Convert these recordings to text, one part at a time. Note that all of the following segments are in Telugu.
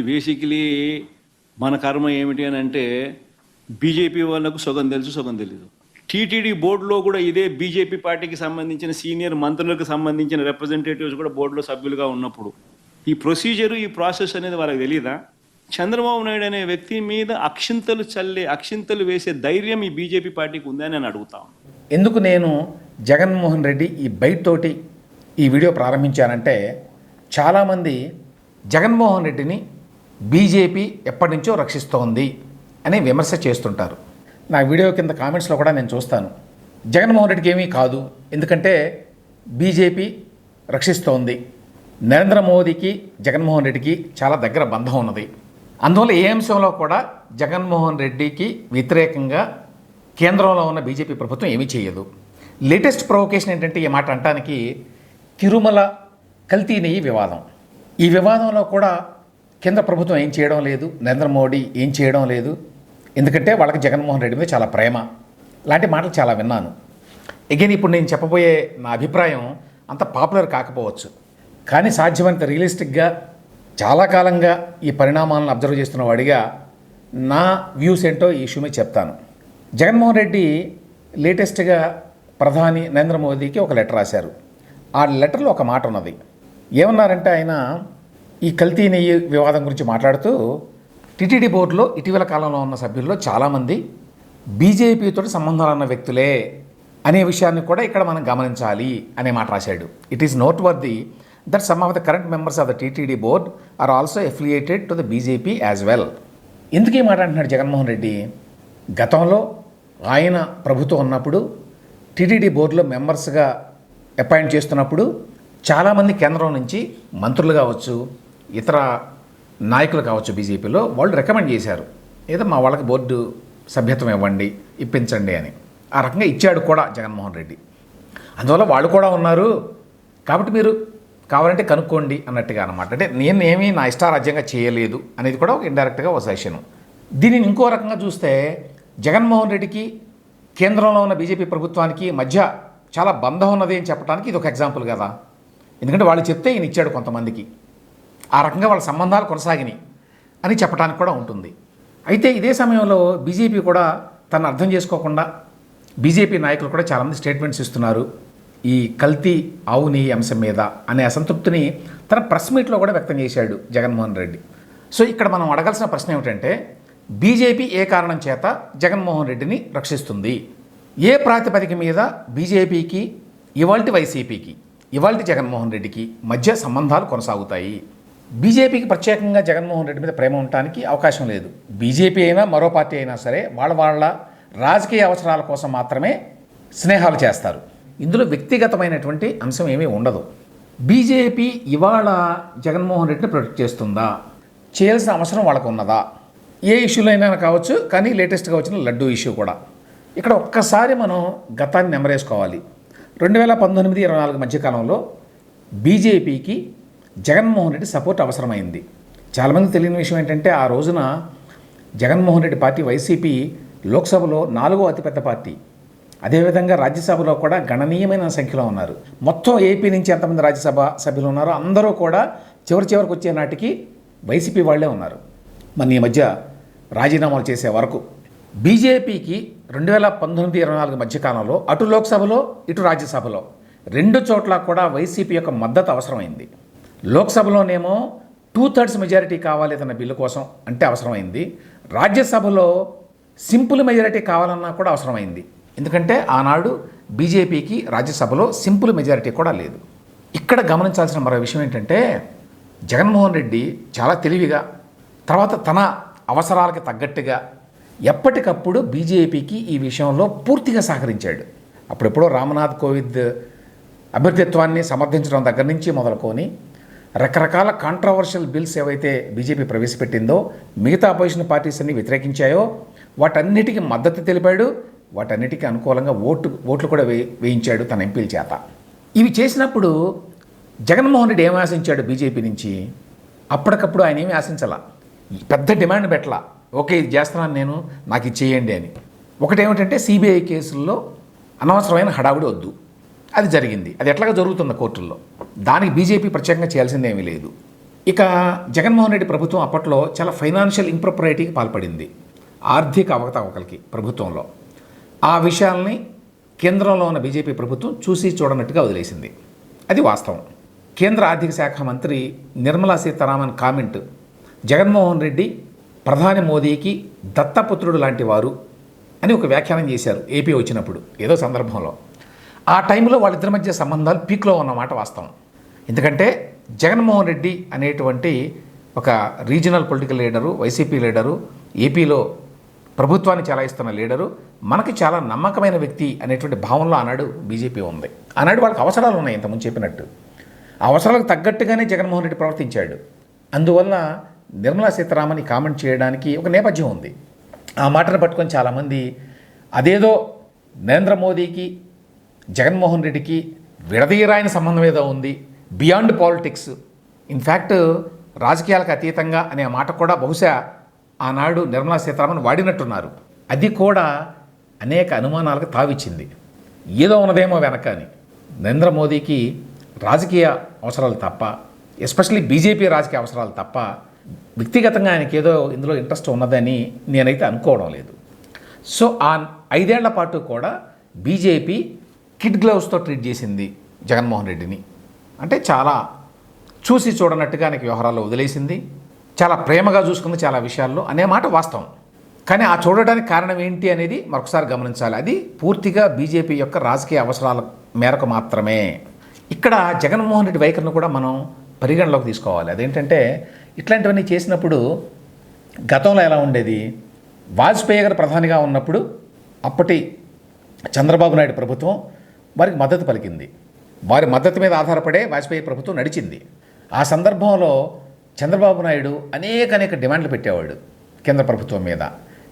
బేసికలీ మన కర్మ ఏమిటి అని అంటే బీజేపీ వాళ్ళకు సగం తెలుసు సగం తెలీదు. టీటీడీ బోర్డులో కూడా ఇదే బీజేపీ పార్టీకి సంబంధించిన సీనియర్ మంత్రులకు సంబంధించిన రిప్రజెంటేటివ్స్ కూడా బోర్డులో సభ్యులుగా ఉన్నప్పుడు ఈ ప్రొసీజరు ఈ ప్రాసెస్ అనేది వాళ్ళకి తెలియదా చంద్రబాబు నాయుడు అనే వ్యక్తి మీద అక్షింతలు చల్లే అక్షింతలు వేసే ధైర్యం ఈ బీజేపీ పార్టీకి ఉందని నేను అడుగుతాను ఎందుకు నేను జగన్మోహన్ రెడ్డి ఈ బైట్ తోటి ఈ వీడియో ప్రారంభించానంటే చాలామంది జగన్మోహన్ రెడ్డిని బీజేపీ ఎప్పటి నుంచో రక్షిస్తోంది అనే విమర్శ చేస్తుంటారు. నా వీడియో కింద కామెంట్స్లో కూడా నేను చూస్తాను. జగన్మోహన్ రెడ్డికి ఏమీ కాదు. ఎందుకంటే బీజేపీ రక్షిస్తోంది. నరేంద్ర మోదీకి జగన్మోహన్ రెడ్డికి చాలా దగ్గర బంధం ఉన్నది. అందువల్ల ఏ అంశంలో కూడా జగన్మోహన్ రెడ్డికి వ్యతిరేకంగా కేంద్రంలో ఉన్న బీజేపీ ప్రభుత్వం ఏమీ చేయదు. లేటెస్ట్ ప్రొవకేషన్ ఏంటంటే ఈ మాట అంటానికి తిరుమల కల్తీ నెయ్యి వివాదం. ఈ వివాదంలో కూడా కేంద్ర ప్రభుత్వం ఏం చేయడం లేదు నరేంద్ర మోడీ ఏం చేయడం లేదు. ఎందుకంటే వాళ్ళకి జగన్మోహన్ రెడ్డి మీద చాలా ప్రేమ. లాంటి మాటలు చాలా విన్నాను. అగైన్ ఇప్పుడు నేను చెప్పబోయే నా అభిప్రాయం అంత పాపులర్ కాకపోవచ్చు. కానీ సాధ్యమైనంత రియలిస్టిక్గా చాలా కాలంగా ఈ పరిణామాలను అబ్జర్వ్ చేస్తున్న వాడిగా నా వ్యూస్ ఏంటో ఈ ఇష్యూ మీద చెప్తాను. జగన్మోహన్ రెడ్డి లేటెస్ట్గా ప్రధాని నరేంద్ర మోదీకి ఒక లెటర్ రాశారు. ఆ లెటర్లో ఒక మాట ఉన్నది. ఏమన్నారంటే ఆయన ఈ కల్తీ నెయ్యి వివాదం గురించి మాట్లాడుతూ టిటిడి బోర్డులో ఇటీవల కాలంలో ఉన్న సభ్యుల్లో చాలామంది బీజేపీతో సంబంధాలు ఉన్న వ్యక్తులే అనే విషయాన్ని కూడా ఇక్కడ మనం గమనించాలి అనే మాట రాశాడు. It is noteworthy that some of the current members of the TTD board are also affiliated to the BJP as well ఎందుకు ఈ మాట అంటున్నాడు జగన్మోహన్ రెడ్డి? గతంలో ఆయన ప్రభుత్వం ఉన్నప్పుడు టీటీడీ బోర్డులో మెంబర్స్గా అపాయింట్ చేస్తున్నప్పుడు చాలామంది కేంద్రం నుంచి మంత్రులు కావచ్చు ఇతర నాయకులు కావచ్చు బీజేపీలో వాళ్ళు రికమెండ్ చేశారు. ఏదో మా వాళ్ళకి బోర్డు సభ్యత్వం ఇవ్వండి ఇప్పించండి అని. ఆ రకంగా ఇచ్చాడు కూడా జగన్మోహన్ రెడ్డి. అందువల్ల వాళ్ళు కూడా ఉన్నారు. కాబట్టి మీరు కావాలంటే కనుక్కోండి అన్నట్టుగా అనమాట అంటే నేను ఏమీ నా ఇష్టారాజ్యంగా చేయలేదు అనేది కూడా ఒక ఇండైరెక్ట్గా ఒక సెషన్ దీనిని ఇంకో రకంగా చూస్తే జగన్మోహన్ రెడ్డికి కేంద్రంలో ఉన్న బీజేపీ ప్రభుత్వానికి మధ్య చాలా బంధం ఉన్నది అని చెప్పడానికి ఇది ఒక ఎగ్జాంపుల్ కదా. ఎందుకంటే వాళ్ళు చెప్తే ఈయన ఇచ్చాడు కొంతమందికి. ఆ రకంగా వాళ్ళ సంబంధాలు కొనసాగినాయి అని చెప్పడానికి కూడా ఉంటుంది. అయితే ఇదే సమయంలో బీజేపీ కూడా తను అర్థం చేసుకోకుండా బీజేపీ నాయకులు కూడా చాలామంది స్టేట్మెంట్స్ ఇస్తున్నారు. ఈ కల్తీ అవుని అంశం మీద అనే అసంతృప్తిని తన ప్రెస్ మీట్లో కూడా వ్యక్తం చేశాడు జగన్మోహన్ రెడ్డి. సో ఇక్కడ మనం అడగాల్సిన ప్రశ్న ఏమిటంటే బీజేపీ ఏ కారణం చేత జగన్మోహన్ రెడ్డిని రక్షిస్తుంది? ఏ ప్రాతిపదిక మీద బీజేపీకి ఇవాల్టి వైసీపీకి ఇవాల్టి జగన్మోహన్ రెడ్డికి మధ్య సంబంధాలు కొనసాగుతాయి? బీజేపీకి ప్రత్యేకంగా జగన్మోహన్ రెడ్డి మీద ప్రేమ ఉండటానికి అవకాశం లేదు. బీజేపీ అయినా మరో పార్టీ అయినా సరే వాళ్ళ వాళ్ళ రాజకీయ అవసరాల కోసం మాత్రమే స్నేహాలు చేస్తారు. ఇందులో వ్యక్తిగతమైనటువంటి అంశం ఏమీ ఉండదు. బీజేపీ ఇవాళ జగన్మోహన్ రెడ్డిని ప్రొటెక్ట్ చేస్తుందా? చేయాల్సిన అవసరం వాళ్ళకు ఉన్నదా ఏ ఇష్యూలో అయినా కావచ్చు కానీ లేటెస్ట్గా వచ్చిన లడ్డూ ఇష్యూ కూడా. ఇక్కడ ఒక్కసారి మనం గతాన్ని నెమరేసుకోవాలి. రెండు వేల పంతొమ్మిది ఇరవై నాలుగు మధ్యకాలంలో బీజేపీకి జగన్మోహన్ రెడ్డి సపోర్ట్ అవసరమైంది. చాలామంది తెలియని విషయం ఏంటంటే ఆ రోజున జగన్మోహన్ రెడ్డి పార్టీ వైసీపీ లోక్సభలో నాలుగో అతిపెద్ద పార్టీ. అదేవిధంగా రాజ్యసభలో కూడా గణనీయమైన సంఖ్యలో ఉన్నారు. మొత్తం ఏపీ నుంచి ఎంతమంది రాజ్యసభ సభ్యులు ఉన్నారో అందరూ కూడా చివరి చివరికి వచ్చే నాటికి వైసీపీ వాళ్ళే ఉన్నారు. మన ఈ మధ్య రాజీనామాలు చేసే వరకు బీజేపీకి రెండు వేల పంతొమ్మిది ఇరవై నాలుగు మధ్యకాలంలో అటు లోక్సభలో ఇటు రాజ్యసభలో రెండు చోట్ల కూడా వైసీపీ యొక్క మద్దతు అవసరమైంది. లోక్సభలోనేమో టూ థర్డ్స్ మెజారిటీ కావాలి తన బిల్లు కోసం అంటే అవసరమైంది. రాజ్యసభలో సింపుల్ మెజారిటీ కావాలన్నా కూడా అవసరమైంది. ఎందుకంటే ఆనాడు బీజేపీకి రాజ్యసభలో సింపుల్ మెజారిటీ కూడా లేదు. ఇక్కడ గమనించాల్సిన మరో విషయం ఏంటంటే జగన్మోహన్ రెడ్డి చాలా తెలివిగా తర్వాత తన అవసరాలకి తగ్గట్టుగా ఎప్పటికప్పుడు బీజేపీకి ఈ విషయంలో పూర్తిగా సహకరించాడు. అప్పుడెప్పుడో రామనాథ్ కోవింద్ అభ్యర్థిత్వాన్ని సమర్థించడం దగ్గర నుంచి మొదలుకొని రకరకాల కాంట్రవర్షియల్ బిల్స్ ఏవైతే బీజేపీ ప్రవేశపెట్టిందో మిగతా అపోజిషన్ పార్టీస్ అన్ని వ్యతిరేకించాయో వాటన్నిటికీ మద్దతు తెలిపాడు. వాటన్నిటికీ అనుకూలంగా ఓటు ఓట్లు కూడా వే వేయించాడు తన ఎంపీల చేత. ఇవి చేసినప్పుడు జగన్మోహన్ రెడ్డి ఏమి ఆశించాడు బీజేపీ నుంచి? అప్పటికప్పుడు ఆయన ఏమి ఆశించాల? పెద్ద డిమాండ్ పెట్టలా. ఓకే ఇది చేస్తున్నాను నేను నాకు ఇది చేయండి అని. ఒకటేమిటంటే సిబిఐ కేసుల్లో అనవసరమైన హడావుడి వద్దు. అది జరిగింది. అది ఎట్లాగా జరుగుతుంది కోర్టుల్లో. దానికి బీజేపీ ప్రత్యేకంగా చేయాల్సింది ఏమీ లేదు. ఇక జగన్మోహన్ రెడ్డి ప్రభుత్వం అప్పట్లో చాలా ఫైనాన్షియల్ ఇంప్రొపరైటీకి పాల్పడింది. ఆర్థిక అవకతవకలకి ప్రభుత్వంలో. ఆ విషయాల్ని కేంద్రంలో ఉన్న బీజేపీ ప్రభుత్వం చూసి చూడనట్టుగా వదిలేసింది. అది వాస్తవం. కేంద్ర ఆర్థిక శాఖ మంత్రి నిర్మలా సీతారామన్ కామెంట్ జగన్మోహన్ రెడ్డి ప్రధాని మోదీకి దత్తపుత్రుడు లాంటి వారు అని ఒక వ్యాఖ్యానం చేశారు. ఏపీ వచ్చినప్పుడు ఏదో సందర్భంలో. ఆ టైంలో వాళ్ళిద్దరి మధ్య సంబంధాలు పీక్లో ఉన్నమాట వాస్తవం. ఎందుకంటే జగన్మోహన్ రెడ్డి అనేటువంటి ఒక regional political leader YCP leader ఏపీలో ప్రభుత్వాన్ని చలాయిస్తున్న లీడరు మనకి చాలా నమ్మకమైన వ్యక్తి అనేటువంటి భావనలో ఆనాడు బీజేపీ ఉంది. ఆనాడు వాళ్ళకి అవసరాలు ఉన్నాయి ఇంతకుముందు చెప్పినట్టు. ఆ అవసరాలకు తగ్గట్టుగానే జగన్మోహన్ రెడ్డి ప్రవర్తించాడు. అందువల్ల నిర్మలా సీతారామన్ కామెంట్ చేయడానికి ఒక నేపథ్యం ఉంది. ఆ మాటను పట్టుకొని చాలామంది అదేదో నరేంద్ర మోదీకి జగన్మోహన్ రెడ్డికి విడదీయరాయని సంబంధం ఏదో ఉంది. Beyond politics. ఇన్ఫ్యాక్ట్ రాజకీయాలకు అతీతంగా అనే మాట కూడా బహుశా ఆనాడు నిర్మలా సీతారామన్ వాడినట్టున్నారు. అది కూడా అనేక అనుమానాలకు తావిచ్చింది. ఏదో ఉన్నదేమో వెనక అని నరేంద్ర మోదీకి రాజకీయ అవసరాలు తప్ప ఎస్పెషల్లీ బీజేపీ రాజకీయ అవసరాలు తప్ప వ్యక్తిగతంగా ఆయనకి ఏదో ఇందులో ఇంట్రెస్ట్ ఉన్నదని నేనైతే అనుకోవడం లేదు. సో ఆ ఐదేళ్ళ పాటు కూడా బీజేపీ కిడ్ గ్లౌస్తో ట్రీట్ చేసింది జగన్మోహన్ రెడ్డిని. అంటే చాలా చూసి చూడనట్టుగా ఆయనకి వ్యవహారాల్లో వదిలేసింది. చాలా ప్రేమగా చూసుకుంది చాలా విషయాల్లో అనే మాట వాస్తవం. కానీ ఆ చూడడానికి కారణం ఏంటి అనేది మరొకసారి గమనించాలి. అది పూర్తిగా బీజేపీ యొక్క రాజకీయ అవసరాల మేరకు మాత్రమే. ఇక్కడ జగన్మోహన్ రెడ్డి వైఖరిని కూడా మనం పరిగణలోకి తీసుకోవాలి. అదేంటంటే ఇట్లాంటివన్నీ చేసినప్పుడు గతంలో ఎలా ఉండేది? వాజ్పేయి గారు ప్రధానిగా ఉన్నప్పుడు అప్పటి చంద్రబాబు నాయుడు ప్రభుత్వం వారికి మద్దతు పలికింది. వారి మద్దతు మీద ఆధారపడే వాజ్పేయి ప్రభుత్వం నడిచింది. ఆ సందర్భంలో చంద్రబాబు నాయుడు అనేక అనేక డిమాండ్లు పెట్టేవాడు కేంద్ర ప్రభుత్వం మీద.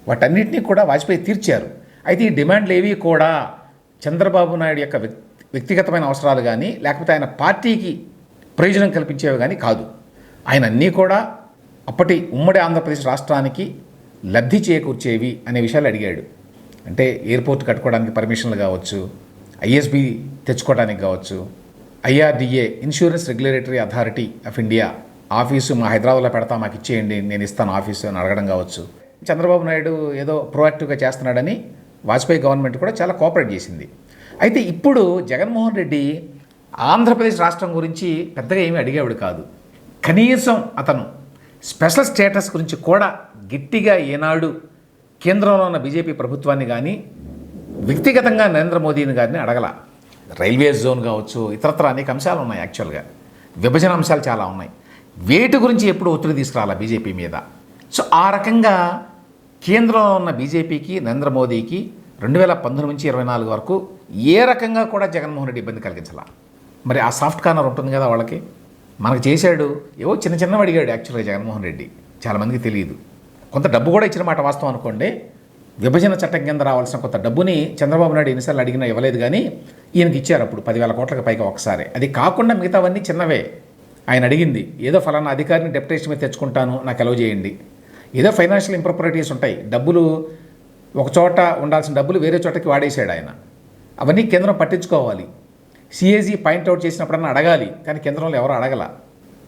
వాటన్నిటినీ కూడా వాజ్పేయి తీర్చారు. అయితే ఈ డిమాండ్లు ఏవి కూడా చంద్రబాబు నాయుడు యొక్క వ్యక్తిగతమైన అవసరాలు కానీ లేకపోతే ఆయన పార్టీకి ప్రయోజనం కల్పించేవి కానీ కాదు. ఆయన అన్నీ కూడా అప్పటి ఉమ్మడి ఆంధ్రప్రదేశ్ రాష్ట్రానికి లబ్ధి చేకూర్చేవి అనే విషయాలు అడిగాడు. అంటే ఎయిర్పోర్ట్ కట్టుకోవడానికి పర్మిషన్లు కావచ్చు ఐఎస్బి తెచ్చుకోవడానికి కావచ్చు IRDA insurance regulatory authority of India office మా హైదరాబాద్లో పెడతా మాకు ఇచ్చేయండి నేను ఇస్తాను ఆఫీసు అని అడగడం కావచ్చు. చంద్రబాబు నాయుడు ఏదో ప్రోయాక్టివ్గా చేస్తున్నాడని వాజ్పేయి గవర్నమెంట్ కూడా చాలా కోఆపరేట్ చేసింది. అయితే ఇప్పుడు జగన్మోహన్ రెడ్డి ఆంధ్రప్రదేశ్ రాష్ట్రం గురించి పెద్దగా ఏమీ అడిగేవాడు కాదు. కనీసం అతను స్పెషల్ స్టేటస్ గురించి కూడా గట్టిగా ఏనాడు కేంద్రంలో ఉన్న బీజేపీ ప్రభుత్వాన్ని కానీ వ్యక్తిగతంగా నరేంద్ర మోదీని గారిని అడగల. రైల్వే జోన్ కావచ్చు ఇతరత్ర అనేక అంశాలు ఉన్నాయి యాక్చువల్గా. విభజన అంశాలు చాలా ఉన్నాయి. వేటి గురించి ఎప్పుడు ఒత్తిడి తీసుకురాలా బీజేపీ మీద. సో ఆ రకంగా కేంద్రంలో ఉన్న బీజేపీకి నరేంద్ర మోదీకి రెండు వేల పంతొమ్మిది నుంచి ఇరవై నాలుగు వరకు ఏ రకంగా కూడా జగన్మోహన్ రెడ్డి ఇబ్బంది కలిగించాల. మరి ఆ సాఫ్ట్ కార్నర్ ఉంటుంది కదా వాళ్ళకి. మనకు చేశాడు. ఏవో చిన్న చిన్నవి అడిగాడు యాక్చువల్గా జగన్మోహన్ రెడ్డి. చాలామందికి తెలియదు. కొంత డబ్బు కూడా ఇచ్చిన మాట వాస్తవం అనుకోండి. విభజన చట్టం కింద రావాల్సిన కొంత డబ్బుని చంద్రబాబు నాయుడు ఎన్నిసార్లు అడిగినా ఇవ్వలేదు కానీ ఈయనకి ఇచ్చారు అప్పుడు పదివేల కోట్లకు పైగా ఒకసారి. అది కాకుండా మిగతావన్నీ చిన్నవే. ఆయన అడిగింది ఏదో ఫలానా అధికారిని డెప్యుటేషన్ మీద తెచ్చుకుంటాను నాకు అలౌ చేయండి. ఏదో ఫైనాన్షియల్ ఇంప్రాపరిటీస్ ఉంటాయి. డబ్బులు ఒక చోట ఉండాల్సిన డబ్బులు వేరే చోటకి వాడేశాడు ఆయన. అవన్నీ కేంద్రం పట్టించుకోవాలి. సిఏజీ పాయింట్అవుట్ చేసినప్పుడన్నా అడగాలి కానీ కేంద్రంలో ఎవరు అడగల.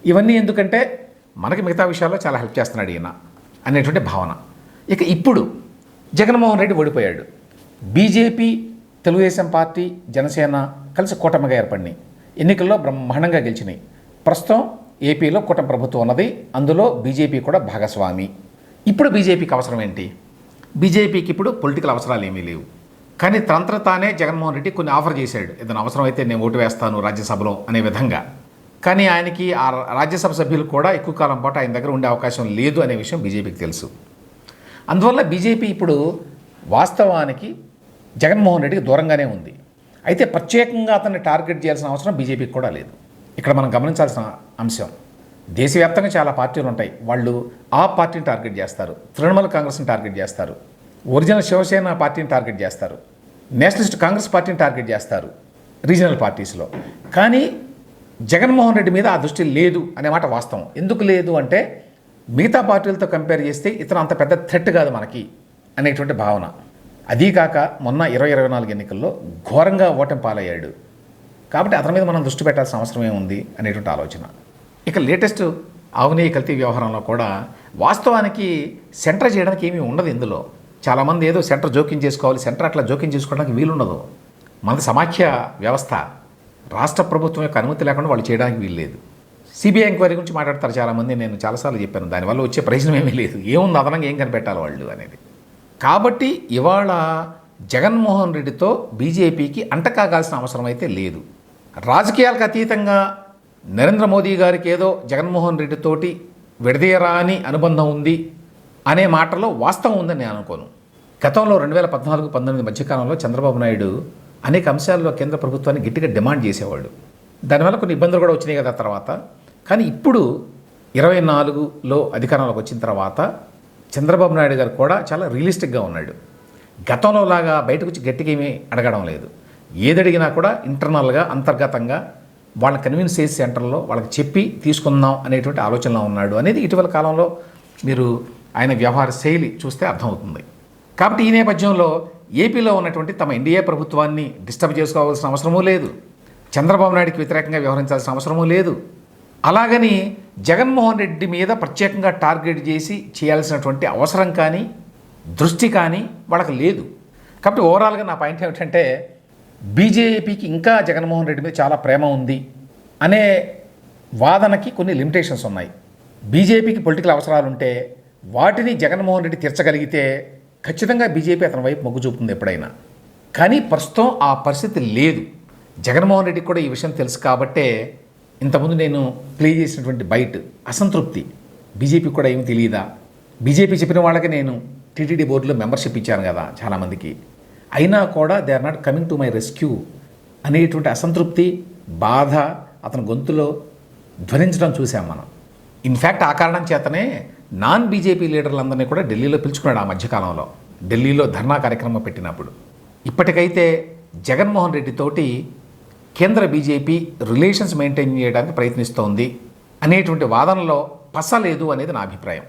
ఇవన్నీ ఎందుకంటే మనకి మిగతా విషయాల్లో చాలా హెల్ప్ చేస్తున్నాడు ఈయన అనేటువంటి భావన. ఇక ఇప్పుడు జగన్మోహన్ రెడ్డి ఓడిపోయాడు. బీజేపీ తెలుగుదేశం పార్టీ జనసేన కలిసి కూటమిగా ఏర్పడినాయి. ఎన్నికల్లో బ్రహ్మాండంగా గెలిచినాయి. ప్రస్తుతం ఏపీలో కూటమి ప్రభుత్వం ఉన్నది. అందులో బీజేపీ కూడా భాగస్వామి. ఇప్పుడు బీజేపీకి అవసరం ఏంటి? బీజేపీకి ఇప్పుడు పొలిటికల్ అవసరాలు ఏమీ లేవు. కానీ తంత్ర తానే జగన్మోహన్ రెడ్డి కొన్ని ఆఫర్ చేశాడు. ఏదైనా అవసరమైతే నేను ఓటు వేస్తాను రాజ్యసభలో అనే విధంగా. కానీ ఆయనకి ఆ రాజ్యసభ సభ్యులు కూడా ఎక్కువ కాలం పాటు ఆయన దగ్గర ఉండే అవకాశం లేదు అనే విషయం బీజేపీకి తెలుసు. అందువల్ల బీజేపీ ఇప్పుడు వాస్తవానికి జగన్మోహన్ రెడ్డికి దూరంగానే ఉంది. అయితే ప్రత్యేకంగా అతన్ని టార్గెట్ చేయాల్సిన అవసరం బీజేపీకి కూడా లేదు. ఇక్కడ మనం గమనించాల్సిన అంశం దేశవ్యాప్తంగా చాలా పార్టీలు ఉంటాయి. వాళ్ళు ఆ పార్టీని టార్గెట్ చేస్తారు తృణమూల్ కాంగ్రెస్ని టార్గెట్ చేస్తారు ఒరిజినల్ శివసేన పార్టీని టార్గెట్ చేస్తారు నేషనలిస్ట్ కాంగ్రెస్ పార్టీని టార్గెట్ చేస్తారు రీజనల్ పార్టీస్లో. కానీ జగన్మోహన్ రెడ్డి మీద ఆ దృష్టి లేదు అనే మాట వాస్తవం. ఎందుకు లేదు అంటే మిగతా పార్టీలతో కంపేర్ చేస్తే ఇతను అంత పెద్ద థ్రెట్ కాదు మనకి అనేటువంటి భావన. అదీ కాక మొన్న ఇరవై ఇరవై నాలుగు ఎన్నికల్లో ఘోరంగా ఓటమి పాలయ్యాడు. కాబట్టి అతని మీద మనం దృష్టి పెట్టాల్సిన అవసరం ఏముంది అనేటువంటి ఆలోచన. ఇక లేటెస్ట్ అవినీతి కల్తీ వ్యవహారంలో కూడా వాస్తవానికి సెంటర్ చేయడానికి ఏమీ ఉండదు ఇందులో. చాలామంది ఏదో సెంటర్ జోక్యం చేసుకోవాలి సెంటర్ అట్లా జోక్యం చేసుకోవడానికి వీలుండదు. మన సమాఖ్య వ్యవస్థ. రాష్ట్ర ప్రభుత్వం యొక్క అనుమతి లేకుండా వాళ్ళు చేయడానికి వీలు లేదు సిబిఐ ఎంక్వైరీ గురించి మాట్లాడతారు చాలామంది. నేను చాలాసార్లు చెప్పాను. దానివల్ల వచ్చే ప్రయోజనం ఏమీ లేదు. ఏముంది? అదనంగా ఏం కనిపెట్టాలి వాళ్ళు అనేది. కాబట్టి ఇవాళ జగన్మోహన్ రెడ్డితో బీజేపీకి అంటకాగాల్సిన అవసరం అయితే లేదు. రాజకీయాలకు అతీతంగా నరేంద్ర మోదీ గారికి ఏదో జగన్మోహన్ రెడ్డితోటి విడదీయరాని అనుబంధం ఉంది అనే మాటలో వాస్తవం ఉందని నేను అనుకోను. గతంలో రెండు వేల పద్నాలుగు పంతొమ్మిది మధ్యకాలంలో చంద్రబాబు నాయుడు అనేక అంశాల్లో కేంద్ర ప్రభుత్వాన్ని గట్టిగా డిమాండ్ చేసేవాళ్ళు. దానివల్ల కొన్ని ఇబ్బందులు కూడా వచ్చినాయి కదా తర్వాత. కానీ ఇప్పుడు ఇరవై నాలుగులో అధికారంలోకి వచ్చిన తర్వాత చంద్రబాబు నాయుడు గారు కూడా చాలా రియలిస్టిక్గా ఉన్నాడు. గతంలో లాగా బయటకు వచ్చి గట్టిగా ఏమీ అడగడం లేదు. ఏదడిగినా కూడా ఇంటర్నల్గా అంతర్గతంగా వాళ్ళని కన్విన్స్ చేసి సెంటర్లో వాళ్ళకి చెప్పి తీసుకుందాం అనేటువంటి ఆలోచనలో ఉన్నాడు అనేది ఇటీవల కాలంలో మీరు ఆయన వ్యవహార శైలి చూస్తే అర్థమవుతుంది. కాబట్టి ఈ నేపథ్యంలో ఏపీలో ఉన్నటువంటి తమ ఎన్డీఏ ప్రభుత్వాన్ని డిస్టర్బ్ చేసుకోవాల్సిన అవసరమూ లేదు. చంద్రబాబు నాయుడికి వ్యతిరేకంగా వ్యవహరించాల్సిన అవసరమూ లేదు. అలాగని జగన్మోహన్ రెడ్డి మీద ప్రత్యేకంగా టార్గెట్ చేసి చేయాల్సినటువంటి అవసరం కానీ దృష్టి కానీ వాళ్ళకి లేదు. కాబట్టి ఓవరాల్గా నా పాయింట్ ఏమిటంటే బీజేపీకి ఇంకా జగన్మోహన్ రెడ్డి మీద చాలా ప్రేమ ఉంది అనే వాదనకి కొన్ని లిమిటేషన్స్ ఉన్నాయి. బీజేపీకి పొలిటికల్ అవసరాలు ఉంటే వాటిని జగన్మోహన్ రెడ్డి తీర్చగలిగితే ఖచ్చితంగా బీజేపీ అతని వైపు మొగ్గు చూపుతుంది ఎప్పుడైనా. కానీ ప్రస్తుతం ఆ పరిస్థితి లేదు. జగన్మోహన్ రెడ్డికి కూడా ఈ విషయం తెలుసు కాబట్టే ఇంతకుముందు నేను ప్లే చేసినటువంటి బయట అసంతృప్తి. బీజేపీకి కూడా ఏమి తెలియదా? బీజేపీ చెప్పిన వాళ్ళకి నేను టీటీడీ బోర్డులో మెంబర్షిప్ ఇచ్చాను కదా చాలామందికి. అయినా కూడా they are not coming to my rescue అనేటువంటి అసంతృప్తి బాధ అతని గొంతులో ధ్వనించడం చూసాం మనం. ఇన్ఫ్యాక్ట్ ఆ కారణం చేతనే నాన్ బీజేపీ లీడర్లందరినీ కూడా ఢిల్లీలో పిలుచుకున్నాడు ఆ మధ్యకాలంలో. ఢిల్లీలో ధర్నా కార్యక్రమం పెట్టినప్పుడు. ఇప్పటికైతే జగన్మోహన్ రెడ్డి తోటి కేంద్ర బీజేపీ రిలేషన్స్ మెయింటైన్ చేయడానికి ప్రయత్నిస్తోంది అనేటువంటి వాదనలో పసలేదు అనేది నా అభిప్రాయం.